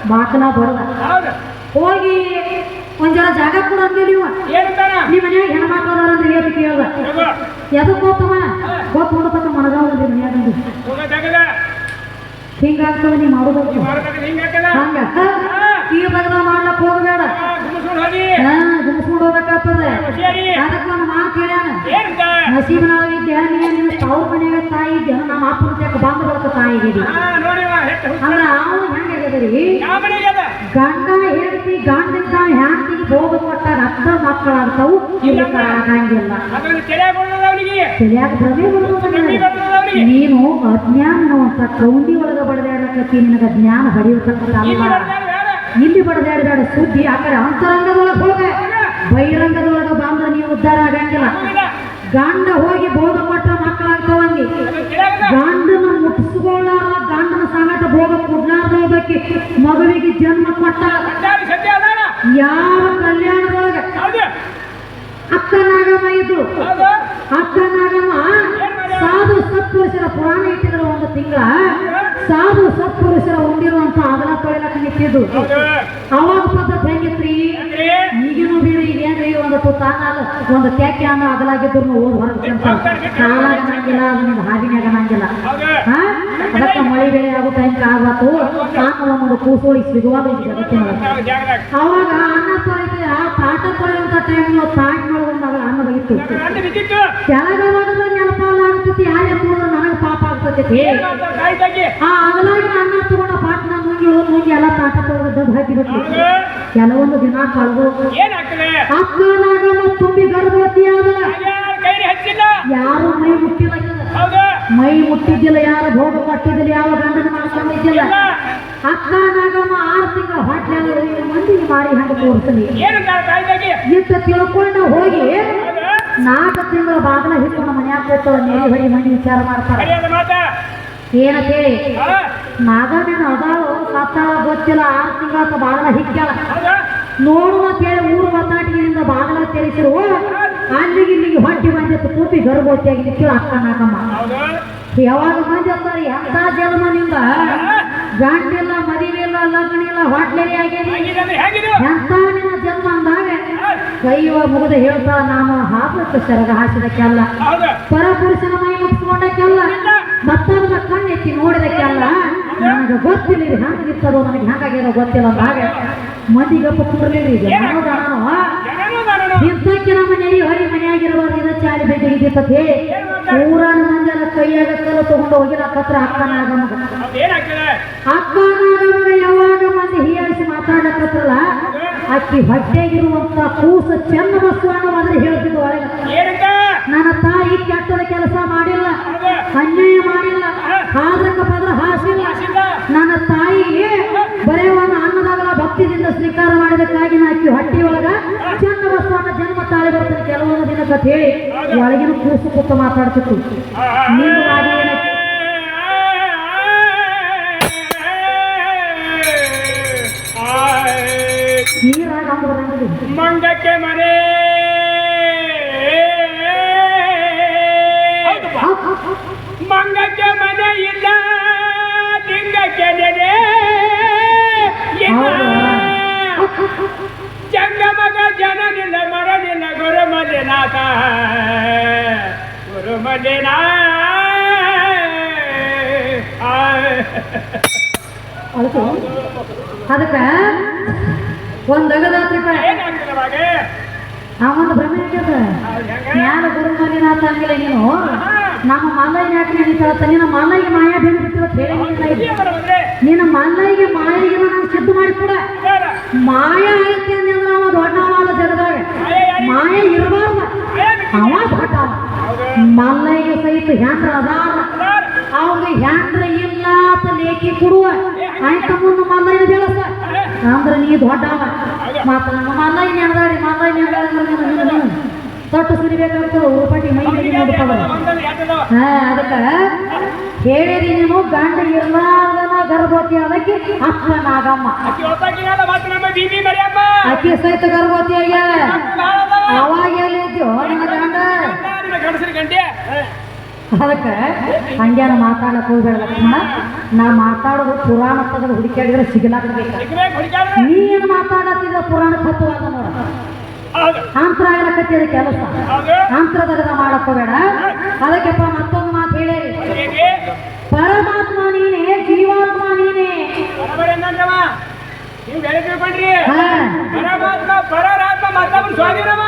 A: ಬಾಕಲ
B: ಹೌದು.
A: ಹೋಗಿ ಒಂದ್ ಜನ ಜಾಗ ಕೂಡ ಅಂದ್ರೆ
B: ನೀವು
A: ನಿಮ್ಮ ಮನ್ಯಾಗ ಹೆಣ್ಮಕ್ಳು ಅದಾರ ಏನು ಕೇಳ್ದ. ಎದಕ್ಕೆ ಹೋಗ್ತವ ಗೊತ್ತು ನೋಡತಕ್ಕ ಮನಗಾವ್ ಮನ್ಯಾಗ
B: ಹೋಗ ಜಾಗದ
A: ಹಿಂಗಾಗ್ತವ ನೀ ಮಾಡೋದಕ್ಕೆ
B: ಹಿಂಗ
A: ಈ ಬಗ್ಗೆ ಮಾಡ್ಲಕ್ ಹೋಗಬೇಡ ಗುಮ್ಸ್ಕೊಂಡು ಹೋಗ್ಬೇಕಾಗ್ತದೆ ಅದಕ್ಕೆ ನಾನು ಮಾತು ಹೇಳ್ಯಾನ ನೀನು. ತವ್ರ ಮನ್ಯಾಗ ತಾಯಿ ಇದ್ದೆ. ನಮ್ಮ ಅಪ್ಪನ ಬಂದ. ಅಂದ್ರ ಅವ್ನು
B: ಅದ?
A: ಗಂಡ ಹೆಂಡತಿ ಗಂಡಿದ್ದ ಹೆಂಡತಿ ಹೋಗ ಕೊಟ್ಟ ರಕ್ತ ಮಕ್ಕಳಾಗ್ತಾವು ಇದಕ್ಕ ಆಗಂಗಿಲ್ಲ
B: ಅವನಿಗೆ.
A: ನೀನು ಅಜ್ಞಾನ ಅಂತ ಕೌಂಡಿ ಒಳಗ ಬಡದಾಡಕತ್ತಿ ನಿನಗ ಜ್ಞಾನ ಹೊಡೆಯತಕ್ಕಂಥ
B: ಇಲ್ಲಿ
A: ಇಲ್ಲಿ ಬಡದಾಡಿದಾಡ ಸುದ್ದಿ ಆ ಕಡೆ ಅಂತರಂಗದೊಳಗೆ ಹೋಗ. ಬಹಿರಂಗದೊಳಗ ಬಂದ್ರೆ ನೀವು ಉದ್ಧಾರ ಆಗಂಗಿಲ್ಲ. ಗಂಡ ಹೋಗಿ ಬೋಧ ಕೊಟ್ಟ ಗಂಡನ ಮುಟ್ಟಿಸ್ಕೊಳ್ಳಾರ ಗಂಡನ ಸಂಗಟ ಭೋಗ ಕೊಡ್ಲಾರ್ದೋದಕ್ಕೆ ಮಗುವಿಗೆ ಜನ್ಮ ಕೊಟ್ಟ ಯಾವ ಕಲ್ಯಾಣದೊಳಗ?
B: ಅಕ್ಕನಾಗಮ್ಮ
A: ಅಕ್ಕ ನಾಗಮ್ಮ ಇದ್ದು ಅಕ್ಕ ಸಾಧು ಪುರಾಣ ಇಟ್ಟಿದ್ರು ಒಂದು ತಿಂಗಳ. ಸಾಧು ಸತ್ಪುರುಷರ ಹೊಂದಿರುವಂತ ಅಗಲ ತೊಳಿಲಕ್ಕ ನಿಂತಿದ್ದು.
B: ಹೌದು.
A: ಅವಾಗ ಪದ್ಧತಿ ಹೆಂಗಿತ್ರಿ ಈಗಿನ ಬೀಳು ಬಿಡು ಈಗ ಏನ್ರಿ? ಒಂದು ತುತ್ತಾನ ಒಂದು ಕ್ಯಾಕೆ ಅನ್ನೋ ಅಗಲಾಗಿದ್ರು ಓದ್ ಹೊರಗೆ ಕಾಲಾಗ ನಂಗಿಲ್ಲ ಅದನ್ನ ಹಾಗಿನಾಗ ಹಾದಿನಾಗ ನಂಗಿಲ್ಲ ಹಾ ಅದಕ್ಕೆ ಮಳೆ ಬೆಳೆ ಆಗೋ ಟೈಮ್ ಆಗ್ಬೇಕು ಸಾಕು ಒಂದು ಕೂಸೋಳಿ ಸಿಗುವಾಗ
B: ಜಾಗದಾಗ
A: ಅವಾಗ ಅನ್ನ ತೊಳಿತೆ ಆ ಪಾಠ ತೊಳೆಯುವಂತ ಟೈಮ್ ತಾಯಿನೊಳಗೆ ಒಂದು ಅಗಳ ಅನ್ನ ಬಗಿತ್ತು
B: ಕೆಳಗಾಗ
A: ಕೆಳಗ ನೆನಪಾಲ ಆಗ್ತೈತಿ ಯಾರೇ ಕೂಡ ನನಗೆ ಪಾಪ ಆಗ್ತೈತಿ ಆ ಅನ್ನ ತಗೊಂಡ ಎಲ್ಲ ಪಾಠ ದಬ್ಬ ಹಾಕಿಬಿಟ್ಟು ಕೆಲವೊಂದು ದಿನ ಕಳೆದು
B: ಏನಾಗ್ತದೆ
A: ಅಕ್ಕ ನಾಗಮ್ಮ ತುಂಬಿ ಗರ್ಭವತಿ ಆದ
B: ಯಾರ
A: ಮೈ ಮುಟ್ಟಿಲ್ಲ ಮೈ ಮುಟ್ಟಿದ್ದಿಲ್ಲ ಯಾರು ಭೋಗ ಪಟ್ಟಿದ್ದಿಲ್ಲ ಯಾವ ಗಂಡನ ಮಾಡ್ಕೊಂಡಿದ್ದಿಲ್ಲ ಅಕ್ಕ ನಾಗಮ್ಮ ಆರು ತಿಂಗಳ ಹೊಟ್ಟೆ ಮಂದಿಗೆ ಮಾರಿ ಹಂಗ ತೋರಿಸಲಿ ಇಷ್ಟ ತಿಳ್ಕೊಂಡು ಹೋಗಿ ನಾಲ್ಕು ತಿಂಗಳ ಬಾಗಿಲ ಹಿಡ್ಕೊಂಡು ಮನ್ಯಾಗ ಕೂತು ನೇರಿ ಹೊಡಿ ಮಂದಿ ವಿಚಾರ ಮಾಡ್ತಾರೆ ಏನಂತೇಳಿ ನಾಗನೇನು ಅದಾಳು ಸತ್ತಾಳ ಗೊತ್ತಿಲ್ಲ ಆರು ತಿಂಗಳ ಬಾಗಿಲ ಹಿಕ್ಕ್ಯಾಳ ನೋಡುವ ಕೇಳಿ ಮೂರು ಒತ್ತಾಟಿಗಿನಿಂದ ಬಾಗಿಲ ತೆರೆಸಿರು. ಅಲ್ಲಿಗೆ ಇಲ್ಲಿಗೆ ಹೊಟ್ಟಿ ಬಂದಿತ್ತು ಕೂಪಿ ಗರ್ಭವತಿಯಾಗಿ ನಿಂತಿಳು ಅಕ್ಕ ನಾಗಮ್ಮ. ಯಾವಾಗ ಮಂದಿ ಅಂತಾರೆ ಎಂತ ಜನ್ಮನಿಂದ ಗಂಡಿಲ್ಲ ಮದುವೆಲ್ಲ ಲಗ್ನ ಇಲ್ಲ ಹೊಟ್ಲೆರಿ
B: ಆಗಿದೆ
A: ಎಂತ ನಿನ್ನ ಜನ್ಮ? ಕೈವ ಮುಗಿದು ಹೇಳ್ತಾ ನಾನು ಹಾಕಕ್ಕೆ ಸೆರಗ ಹಾಸಿದಕ್ಕೆಲ್ಲ
B: ಪರ
A: ಪರಪುರುಷನ ಮೈ ಮುಗಿಸ್ಕೊಂಡಕ್ಕೆಲ್ಲ. ಮತ್ತೊಬ್ಬರ ಕಣ್ಣೆತ್ತಿ ನೋಡಿದಕ್ಕೆಲ್ಲ. ನನಗೆ ಗೊತ್ತಿಲ್ಲ ಇದು ಹೆಂಗಿತ್ತದೋ ನನಗೆ ಹೆಂಗಾಗ್ಯದೋ ಗೊತ್ತಿಲ್ಲ ಅಂತ ಹಾಗೆ. ಮದಿಗಪ್ಪ ಕುಂಡ್ರಲಿಲ್ಲ ಈಗ ನಾನು ಇಂಥಕ್ಕೆ ನಮ್ಮ ನೆರಿ ಹೊರಿ ಮನೆಯಾಗಿರುವಾಗ ಇದ ಚಾಲಿ ಬೆಟ್ಟಿಗಿದ್ದಿತ್ತ ಹೇಳಿ ಊರನ ಮಂದಿರ ಕೈಯಾಗ ಕಲ್ಲು ತಗೊಂಡು ಹೋಗಿರ
B: ಹೌದು ಏನಾಗ್ತದೆ
A: ಅಕ್ಕನಾಗಮಗ ಯಾವಾಗ ಮಂದಿ ಹೀಯಾಳಿಸಿ ಮಾತಾಡಕತ್ರಲ್ಲ ಅಕ್ಕಿ ಹೊಟ್ಟೆಗಿರುವಂತ ಕೂಸು ಚೆನ್ನ ಬಸವಣ್ಣ ಆದ್ರೆ ಹೇಳ್ತಿದ್ದು ಒಳಗೆ. ನನ್ನ ತಾಯಿ ಕೆಟ್ಟದ ಕೆಲಸ ಮಾಡಿಲ್ಲ ಅನ್ಯಾಯ ಮಾಡಿಲ್ಲ ಆದ್ರಕ ಪದ್ರ ಹಾಸಿಲ್ಲ. ನನ್ನ ತಾಯಿಗೆ ಬರೆಯುವ ಒಂದು ಅನ್ನದಾಗಲ ಭಕ್ತಿದಿಂದ ಸ್ವೀಕಾರ ಮಾಡಿದಕ್ಕಾಗಿ ನಾ ಅಕ್ಕಿ ಹೊಟ್ಟಿ ಒಳಗ ಚೆನ್ನ ಬಸವಣ್ಣ ಜನ್ಮ ತಾಳಿ ಬರ್ತದೆ. ಕೆಲವೊಂದು ದಿನ ಕಥೆ ಹೇಳಿ ಒಳಗಿನ ಕೂಸು ಕೂತು ಮಾತಾಡ್ತಿತ್ತು ನೀನು ಮಾಡಿ ಏನಕ್ಕೆ? ನೀರಾಗ ಅಂದು ಬರಂಗಿಲ್ಲ
B: ಮಂಗಕ್ಕೆ ಮನೆ
A: ಹೌದ್ ಹೌದ್ ಹೌದ್.
B: ಮಂಗಕ್ಕೆ ಮನೆ ಇಲ್ಲ ಲಿಂಗಕ್ಕೆ ನೆನೆ ಇಲ್ಲ ಜಂಗಮಗ ಜನನಿಲ್ಲ ಮರನಿಲ್ಲ ಗುರು ಮಲ್ಲಿನಾಥ ಗುರು ಮಲ್ಲಿನಾ
A: ಹೌದು ಅದಕ್ಕ ಒಂದ್ ಅಗದಾತ್ರಿ
B: ಏನಾಗ್ತದೆ ಅವಾಗ
A: ಅವನ ಭ್ರಮೆ ಆಗ್ಯದ? ಜ್ಞಾನ ಗುರು ಮಲ್ಲಿನಾಥ ಅಂಗಿಲ್ಲ ನೀನು ನಮ್ಮ ಮಲ್ಲಯ್ಯ ಯಾಕೆ ನಡೀತಾವತ್ತ ನಿನ್ನ ಮಲ್ಲಯ್ಯ ಮಾಯಾ ಬೇರೆ.
B: ಏನ್?
A: ನಿನ್ನ ಮಲ್ಲಯ್ಯ ಮಾಯಿಗೆ ನಾನು ಸಿದ್ಧ ಮಾಡಿ ಕೂಡ. ಮಾಯ ಐತಿ ಅಂದ್ರೆ ಅವ ದೊಡ್ಡವಾದ ಜಗದಾಗ
B: ಮಾಯ
A: ಇರಬಾರ್ದ. ಅವ
B: ದೊಡ್ಡ
A: ಮಲ್ಲಯ್ಯ ಸಹಿತ ಹ್ಯಾಂಡ್ರ ಅದಾರ. ಅವ್ರಿಗೆ ಹ್ಯಾಂಡ್ರ ಇಲ್ಲ ಅಂತ ಲೇಖಿ ಕೊಡುವ. ಆಯ್ತ ಮುಂದೆ ಮಲ್ಲಯ್ಯ ಬೆಳಸ ಅಂದ್ರೆ ನೀ ದೊಡ್ಡವ. ಮಾತ್ರ ನಮ್ಮ ಮಲ್ಲಯ್ಯ ನೆನದಾಡಿ ಮಲ್ಲಯ್ಯ ನೆನದಾಡಿ ನೀನು ನೀನು ನೀನು ತೊಟ್ಟು ಸುರಿಬೇಕಾಗ್ತದೆ ಉರುಪಟ್ಟಿ ಮೈ ಮೇಲೆ ನೋಡ್ತಾವ. ಹಾ, ಅದಕ್ಕ ಹೇಳಿರಿ ನೀನು ಗಂಡ ಇರ್ಲಾರ್ದನ ಗರ್ಭವತಿ ಅದಕ್ಕೆ ಅಕ್ಕ ನಾಗಮ್ಮ ಅಕ್ಕಿ ಸಹಿತ ಗರ್ಭವತಿ ಆಗ್ಯಾಳ. ಅವಾಗ ಎಲ್ಲಿದ್ಯೋ ನಿನ್ನ ಗಂಡ. ಅದಕ್ಕೆ ಹಂಗ್ಯಾನ ಮಾತಾಡಕ್ ಹೋಗ್ಬೇಡ ಲಕ್ಷ್ಮಣ ನಾ ಮಾತಾಡೋದು ಪುರಾಣ ಪದದ ಹುಡುಕಾಡಿದ್ರೆ
B: ಸಿಗಲಾಗಬೇಕು ನೀ
A: ಏನು ಮಾತಾಡತ್ತಿದ್ರೆ ಪುರಾಣ ತತ್ವವಾದ ನೋಡ. ಅಂತರ ಆಗಲಕತ್ತಿದ ಕೆಲಸ.
B: ಹೌದು
A: ಅಂತರದಾಗ ಮಾಡಕ್ ಹೋಗ್ಬೇಡ. ಅದಕ್ಕೆಪ್ಪ ಮತ್ತೊಂದು ಮಾತು
B: ಹೇಗೆ?
A: ಪರಮಾತ್ಮ ನೀನೇ, ಜೀವಾತ್ಮ ನೀನೇ.
B: ನೀವು ಬೇರೆ ತಿಳ್ಕೊಂಡ್ರಿ ಪರಮಾತ್ಮ ಪರರಾತ್ಮ ಸ್ವಾಧೀನವ.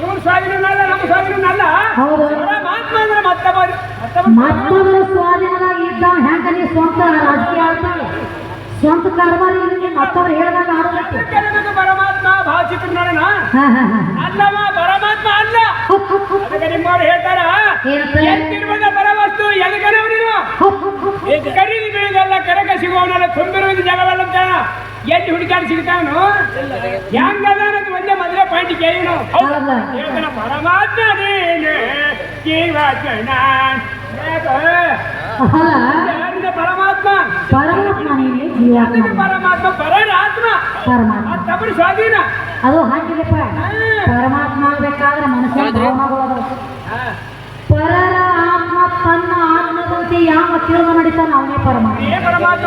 B: ಇವನು ಸ್ವಾಧೀನನಲ್ಲ ನಮ್ಮ ಸ್ವಾಧೀನನಲ್ಲ.
A: ಹೌದು.
B: ಪರಮಾತ್ಮ ಅಂದ್ರೆ ಮತ್ತೊಬ್ಬರು. ಮತ್ತೊಬ್ಬರ
A: ಸ್ವಾಧೀನದಾಗ ಇದ್ದ ಹೆಂಗ ನೀ ಸ್ವಂತ ರಾಜಕೀಯ ಆಡ್ತಾಳೆ ಸ್ವಂತ ಕಾರ್ಬಾರಿ ಮತ್ತವ್ರು ಹೇಳಿದಾಗ ಆಡೋದಕ್ಕೆ.
B: ಪರಮಾತ್ಮ ಭಾಷಿಕರು ನೋಡೋಣ
A: ಹಾ ಹಾ ಹಾ
B: ಅಲ್ಲವ ಪರಮಾತ್ಮ ಅಲ್ಲ. ನಿಮ್ಮವ್ರು ಹೇಳ್ತಾರ? ಎತ್ತಿರುವುದ ಪರವಸ್ತು ಎದಗನವ ನೀನು. ಕರೀದು ಬೀಳುದಲ್ಲ ಕರಕ ಸಿಗುವವನಲ್ಲ ತುಂಬಿರುವುದು ಜಗವಲ್ಲ ಅಂತ. ಎಲ್ಲಿ ಹುಡುಕಾಡಿ ಸಿಗ್ತಾವನು? ಹೆಂಗದ ಒಂದೇ ಮೊದಲೇ ಪಾಯಿಂಟ್ ಕೇಳಿನು? ಹೇಳ್ತಾನ ಪರಮಾತ್ಮ ನೀನು ಯಾರಿಂದ ಪರಮಾತ್ಮ
A: ಪರಮಾತ್ಮ ನೀನೆ ಜೀವಾತ್ಮ
B: ಪರಮಾತ್ಮ. ಸ್ವಾಧೀನ.
A: ಅದು ಹಾಗಿಲ್ಲಪ್ಪ ಪರಮಾತ್ಮ ಆಗ್ಬೇಕಾದ್ರೆ ಮನಸ್ಸಿನ ಭಾವನೆಗಳು. ಪರರ ಆತ್ಮ ತನ್ನ ಆತ್ಮದಂತೆ ಯಾವ ತಿಳಿದು ನಡೀತಾನ ಅವನೇ ಪರಮಾತ್ಮ.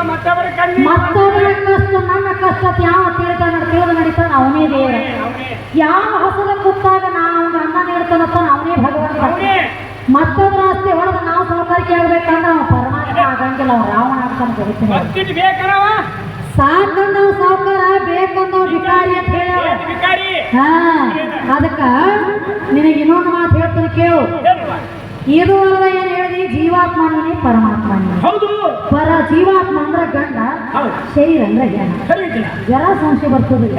B: ಮತ್ತೊಬ್ಬರ
A: ಮತ್ತೊಬ್ಬರ ಕಷ್ಟ ನನ್ನ ಕಷ್ಟ ಯಾವ ತಿಳಿತಾನ ತಿಳಿದು ನಡೀತಾನ ಅವನೇ ದೇವರ.
B: ಅವನೇ
A: ಯಾವ ಹಸದ ಕೂತಾಗ ಅವ್ನ ಅನ್ನ ನೀಡ್ತಾನಂತಾನ ಅವನೇ ಭಗವಂತ.
B: ಅವನೇ.
A: ಮತ್ತೊಬ್ಬರ ಆಸ್ತಿ ಹೊಡೆದು ನಾವು ಸಹಕಾರಿಕೆ ಆಗ್ಬೇಕಂದ್ರೆ ನಾವು ಆಗಂಗಿಲ್ಲ ಅವ್ನು ರಾವಣ ಆಗ್ತಾನೆ ಗೊತ್ತಿಲ್ಲ
B: ಮತ್ತಿಟ್ಟು ಬೇಕನವ
A: ಸಾವುಕಾರ ಅಂತ ಹಾ ಅದಕ್ಕ ನಿನಗೆ ಇನ್ನೊಂದು ಮಾತು ಹೇಳ್ತೀನಿ ಕೇಳು. ಇದು ಅಲ್ಲ ಏನ್ ಹೇಳಿದಿ? ಜೀವಾತ್ಮ ನೀನೆ ಪರಮಾತ್ಮ
B: ಹೌದು.
A: ಪರ ಜೀವಾತ್ಮ ಅಂದ್ರ ಗಂಡ ಶರೀರ ಅಂದ್ರೆ
B: ಜನ?
A: ಜರ ಸಂಶಯ ಬರ್ತದೆ.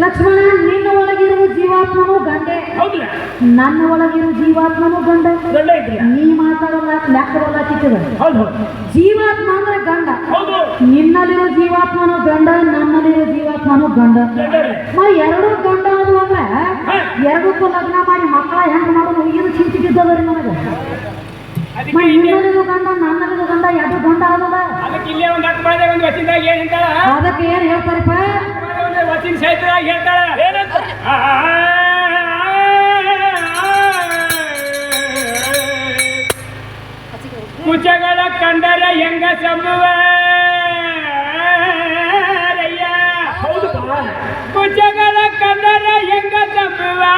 A: ಲಕ್ಷ್ಮಣ ನಿನ್ನ ಒಳಗಿರುವ ಜೀವಾತ್ಮನು ಗಂಡೆ. ನನ್ನ ಒಳಗಿರುವ ಜೀವಾತ್ಮನು ಗಂಡ. ನೀ ಮಾತಾಡೋಲ್ಲ ಲೆಕ್ಕ ಬರಲಾಕಿತ್ತದ
B: ಹೌದು ಹೌದು.
A: ಜೀವಾತ್ಮ ಅಂದ್ರೆ ಗಂಡ.
B: ಹೌದು.
A: ನಿನ್ನಲ್ಲಿರೋ ಜೀವಾತ್ಮನು ಗಂಡ ನನ್ನಲ್ಲಿರೋ ಜೀವಾತ್ಮನು ಗಂಡ. ಮ ಎರಡು ಗಂಡ ಅದು ಅಂದ್ರೆ ಎರಡಕ್ಕೂ ಲಗ್ನ ಮಾಡಿ ಮಕ್ಕಳ ಹೆಂಗ್ ಮಾಡೋದು? ಏನು ಚಿಂತಿದ್ದದ್ರಿ ನನಗೆ? ಮ ನಿನ್ನಲ್ಲಿರೋ ಗಂಡ ನನ್ನಲ್ಲಿರೋ ಗಂಡ ಎರಡು ಗಂಡ ಅದಲ್ಲ
B: ಅದಕ್ಕೆ ಏನ್
A: ಹೇಳ್ತಾರಪ್ಪ?
B: ಒಂದು ವಚನ ಹೇಳ್ತಾಳೆ ಏನಂತ ಕುಚಗಳ ಕಂಡರ ಹೆಂಗ ಸಂಭವ ಕುಚಗಳ ಕಂಡರ ಹೆಂಗ ಸಂಭವರಯ್ಯ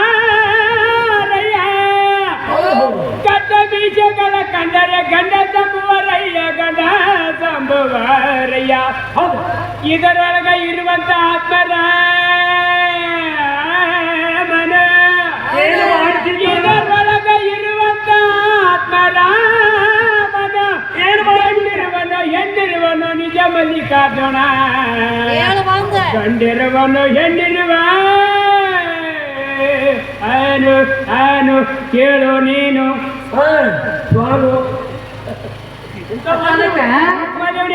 B: ಕಟ್ಟ ಬೀಜಗಳ ಕಂಡರೆ ಗಂಡ ಸಂಭವರಯ್ಯ ಗಂಡ ಸಂಭವರಯ್ಯ ಇದರೊಳಗ ಇರುವಂತ ಆತ್ಮರ ಮನ
C: ಏನು ಮಾಡ್ತಿದ್ದಿ?
B: ಇದರೊಳಗ ಇರುವಂತ ಆತ್ಮರ ಮನ
C: ಏನು
B: ಗಂಡಿರುವನು ಹೆಣ್ಣಿರುವನು ನಿಜ ಮಲ್ಲಿಕಾರ್ಜುನ ಗಂಡಿರುವನು ಹೆಣ್ಣಿರುವ ಆನು ಆನು ಕೇಳು ನೀನು.
C: ಸ್ವಾಮಿ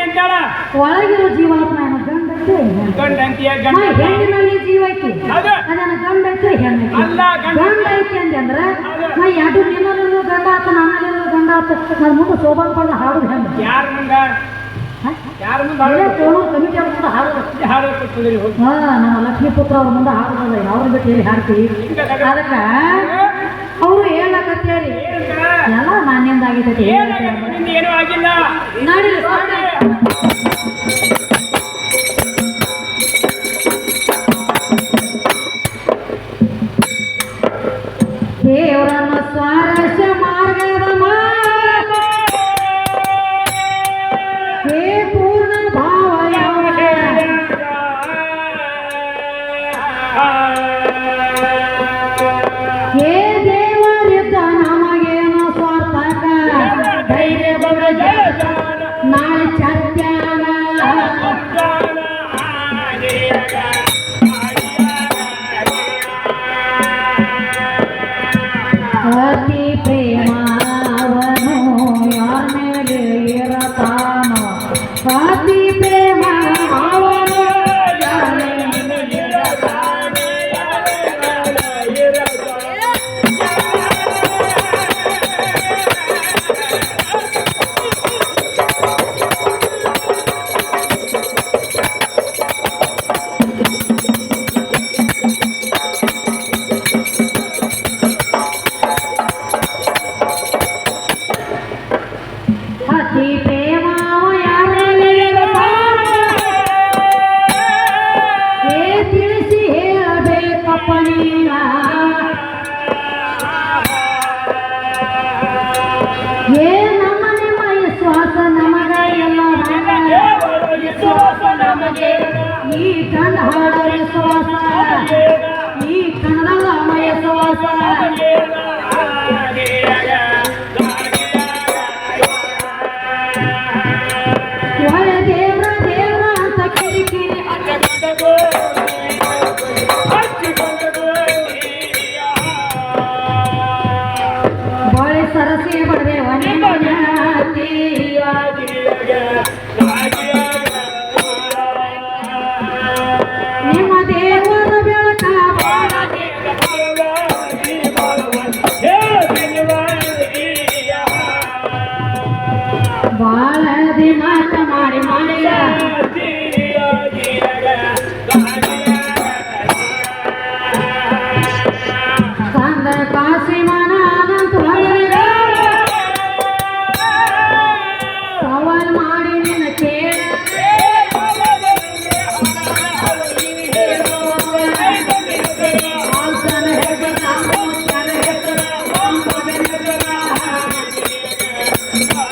B: ಅಂತಾಳ
A: ಒಳಗಿರೋ ಜೀವಾತ್ಮ ಏನು ಗಂಡ ಹೆಣ್ಣು.
B: ಗಂಡ ಗಂಡ
A: ಹೆಣ್ಣಿನಲ್ಲಿ ಜೀವ ಐತಿ. ಅದನ್ನ ಗಂಡ ಐತಿ ಹೆಣ್ಣು
B: ಗಂಡ.
A: ಗಂಡ ಐತಿ
B: ಹೌದು.
A: ಮ ಎರಡು ನಿನ್ನಲ್ಲಿರೋ ಗಂಡ ಆತ ನನ್ನಲ್ಲಿರೋ ಗಂಡ ಆತ ನನ್ನ ಮುಂದೆ ಪಡೆದ ಹಾಡುದು ಹೆಂಗ
B: ಯಾರ ಮುಂದ? ಯಾರ ಮುಂದ
A: ಕಮಿಟಿ ಅವ್ರ ಮುಂದೆ ಹಾಡುದು
B: ಹಾಡು ಕೊಡ್ತಿದ್ರಿ
A: ಹಾ ನಮ್ಮ ಲಕ್ಷ್ಮೀ ಪುತ್ರ ಅವ್ರ ಮುಂದೆ ಹಾಡುದಲ್ಲ ಅವ್ರ ಬಿಟ್ಟು ಹೇಳಿ ಹಾಡ್ತೀವಿ ಅದಕ್ಕ ಅವರು ಹೇಳಕತ್ತೇರಿ? ಎಲ್ಲ ನಾನಿಂದ
B: ಏನೂ ಆಗಿಲ್ಲ.
A: ನಡೀಲಿ Yeah.